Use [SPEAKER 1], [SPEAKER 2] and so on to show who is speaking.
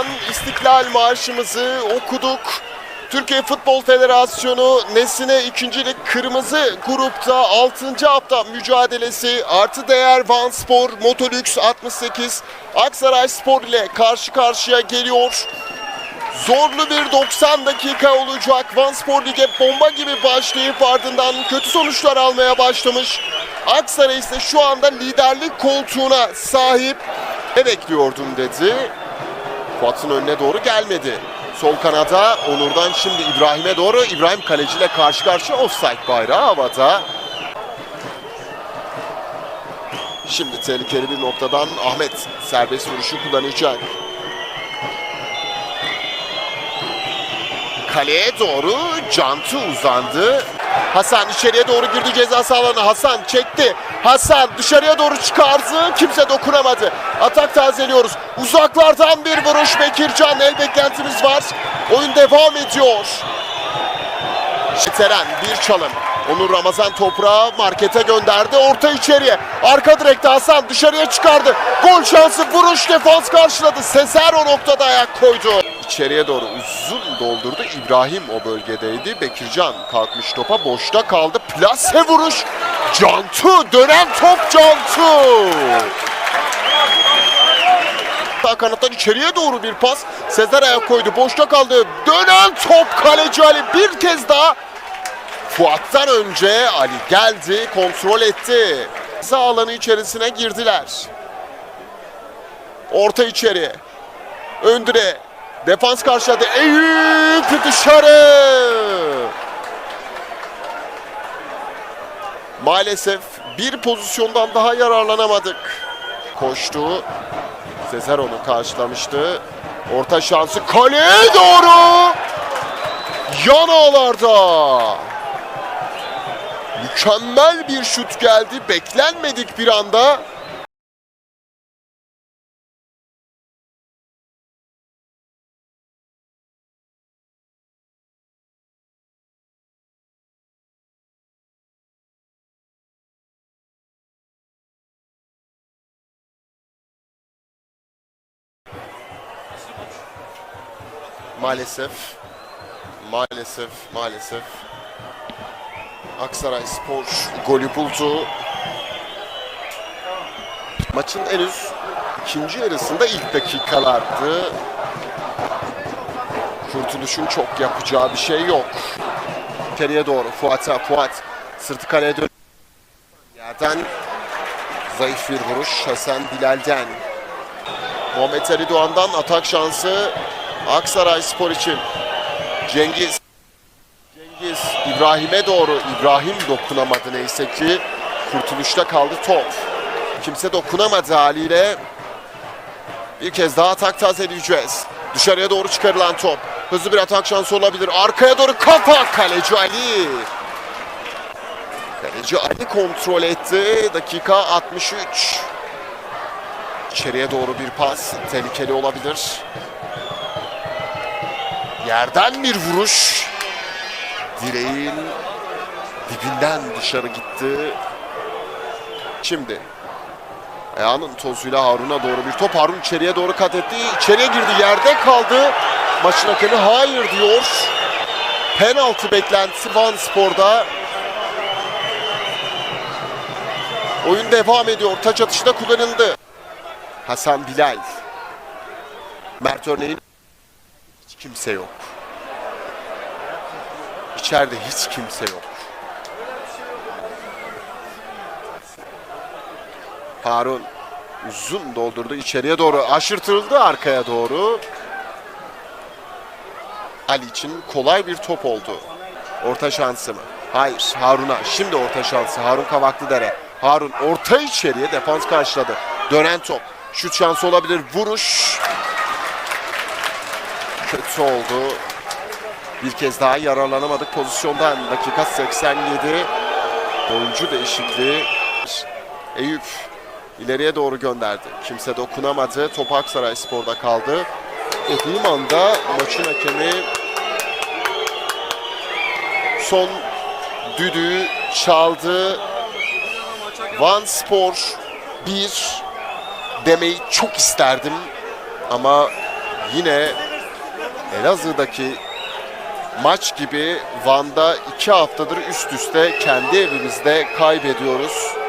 [SPEAKER 1] Ardından İstiklal Marşımızı okuduk. Türkiye Futbol Federasyonu Nesine ikincilik kırmızı grupta 6. hafta mücadelesi artı değer Van Spor Motolüks 68 Aksaray Spor ile karşı karşıya geliyor. Zorlu bir 90 dakika olacak. Van Spor Lig'e bomba gibi başlayıp ardından kötü sonuçlar almaya başlamış. Aksaray ise şu anda liderlik koltuğuna sahip. Ne bekliyordum dedi. Fuat'ın önüne doğru gelmedi. Sol kanada Onur'dan şimdi İbrahim'e doğru. İbrahim kaleciyle karşı karşıya offside bayrağı havada. Şimdi tehlikeli bir noktadan Ahmet serbest vuruşu kullanacak. Kaleye doğru Cantu uzandı. Hasan içeriye doğru girdi ceza sahalarına. Hasan çekti. Hasan dışarıya doğru çıkardı. Kimse dokunamadı. Atak tazeliyoruz. Uzaklardan bir vuruş Bekircan. El beklentimiz var. Oyun devam ediyor. Şiteren bir çalım. Onur Ramazan toprağı markete gönderdi. Orta içeriye. Arka direkte Hasan dışarıya çıkardı. Gol şansı vuruş defans karşıladı. Sezer o noktada ayak koydu. İçeriye doğru uzun doldurdu. İbrahim o bölgedeydi. Bekircan kalkmış topa boşta kaldı. Plase vuruş. Cantu dönen top Cantu. Sağ kanattan içeriye doğru bir pas. Sezer ayak koydu. Boşta kaldı. Dönen top kaleci Ali bir kez daha Fuat'tan önce Ali geldi, kontrol etti. Sağ alanı içerisine girdiler. Orta içeri. Öndüre. Defans karşıladı. Eyüp dışarı. Maalesef bir pozisyondan daha yararlanamadık. Koştu. Sezer onu karşılamıştı. Orta şansı kaleye doğru. Yan ağlarda. Mükemmel bir şut geldi. Beklenmedik bir anda. Maalesef, maalesef, maalesef Aksaray Spor golü buldu. Maçın henüz ikinci yarısında ilk dakikalardı. Kurtuluş'un çok yapacağı bir şey yok. İçeriye doğru Fuat'a, Fuat sırtı kaleye dön. Yerden zayıf bir vuruş Hasan Bilal'den. Muhammed Ali Doğan'dan atak şansı Aksaray Spor için. Cengiz Cengiz İbrahim'e doğru. İbrahim dokunamadı neyse ki. Kurtuluşta kaldı top. Kimse dokunamadı haliyle. Bir kez daha atak tazeleyeceğiz. Dışarıya doğru çıkarılan top. Hızlı bir atak şansı olabilir. Arkaya doğru kafa. Kaleci Ali. Kaleci Ali kontrol etti. Dakika 63. İçeriye doğru bir pas. Tehlikeli olabilir. Yerden bir vuruş. Direğin dibinden dışarı gitti. Şimdi ayağının tozuyla Harun'a doğru bir top. Harun içeriye doğru kat etti. İçeriye girdi. Yerde kaldı. Maçın hakemi hayır diyor. Penaltı beklentisi Van Spor'da. Oyun devam ediyor. Taç atışı da kullanıldı. Hasan Bilal. Mert örneğin kimse yok. İçeride hiç kimse yok. Harun uzun doldurdu içeriye doğru aşırtıldı arkaya doğru. Ali için kolay bir top oldu. Orta şansı mı? Hayır Harun'a. Şimdi orta şansı. Harun Kavaklıdere. Harun orta içeriye defans karşıladı. Dönen top. Şut şansı olabilir. Vuruş. Kötü oldu. Bir kez daha yararlanamadık pozisyondan. Dakika 87. Oyuncu değişikliği. Eyüp ileriye doğru gönderdi. Kimse dokunamadı. Top Aksaray Spor'da kaldı. Dediğim anda maçın hakemi son düdüğü çaldı. Van Spor 1 demeyi çok isterdim ama yine Elazığ'daki maç gibi Van'da iki haftadır üst üste kendi evimizde kaybediyoruz.